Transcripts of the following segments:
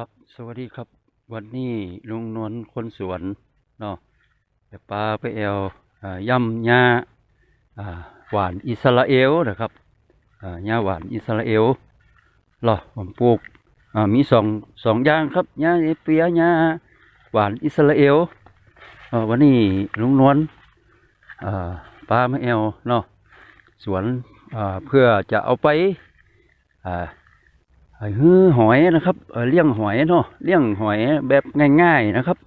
ครับสวัสดีครับ วันนี้ลุงนวลคนสวนเนาะจะปลาไปแอวอ่าย่ำหญ้าอ่าหวานอิสราเอลนะครับอ่าหญ้าหวานอิสราเอลเหรอผมปลูกมีสองสองอย่างครับหญ้าเอเปียหญ้าหวานอิสราเอลวันนี้ลุงนวลปลามาแอวเนาะสวนเพื่อจะเอาไป ฮือหอยนะครับเลี้ยงหอยเนาะเลี้ยงหอยแบบง่ายๆนะครับ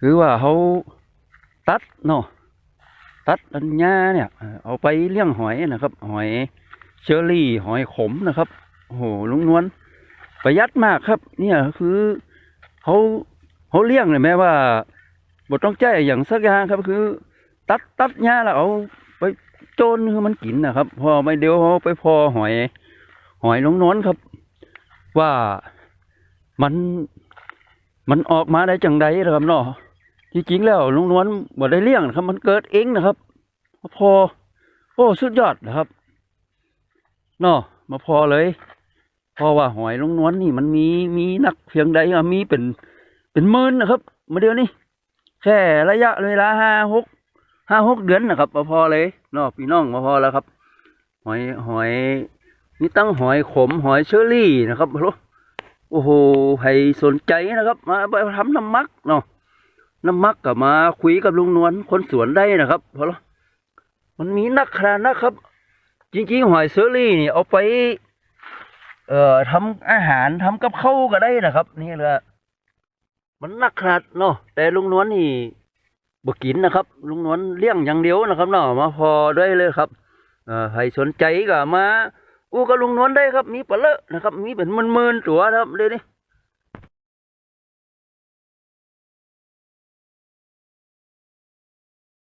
คือว่าเขาตัดเนาะตัดอันญ้าเนี่ยเอาไปเลี้ยงหอยนะครับ หอยเชอรี่ หอยขมนะครับโอ้โหลุงนวลประหยัดมากครับ เนี่ยคือเขาเขาเลี้ยงเลยแม้ว่าบ่ต้องใจอย่างสักอย่างครับ คือ ตัดตัดหญ้าแล้วเอาไปโจนคือมันกินนะครับ พอไม่เดียวเขาไปพอหอย หอยลุงนวลครับ ว่ามันมันออกมาได้จังใดนะครับเนาะที่จริงแล้วลุงนวลบ่ได้เลี้ยงนะครับ มันเกิดเองนะครับมาพอ โอ้สุดยอดนะครับเนาะมาพอเลยเพราะว่าหอยลุงนวลนี่มันมีมีนักเพียงใดอะมีเป็นเป็นหมื่นนะครับมาเดียวนี้แค่ระยะเวลาห้าหกห้าหกเดือนนะครับมาพอเลยเนาะพี่น้องมาพอแล้วครับ หอยหอย มีตั้งหอยขมหอยเชอรี่นะครับโอ้โหใครสนใจนะครับ มาไปทำน้ำมักเนาะน้ำมักกับมาคุยกับลุงนวลคนสวนได้นะครับเพราะมันมีนักขนาดนะครับ จริงๆ หอยเชอรี่นี่เอาไป เอ่อทำอาหารทำกับข้าวก็ได้นะครับ นี่แหละมันนักขนาดเนาะแต่ลุงนวลนี่บกินนะครับ ลุงนวลเลี้ยงอย่างเดียวนะครับเนาะมาพอได้เลยครับ เอ่อใครสนใจก็มา อูกับลุงนวลได้ครับ มีปลาเลอะนะครับ มีเป็นหมื่นๆตัวครับเดี๋ยวนี้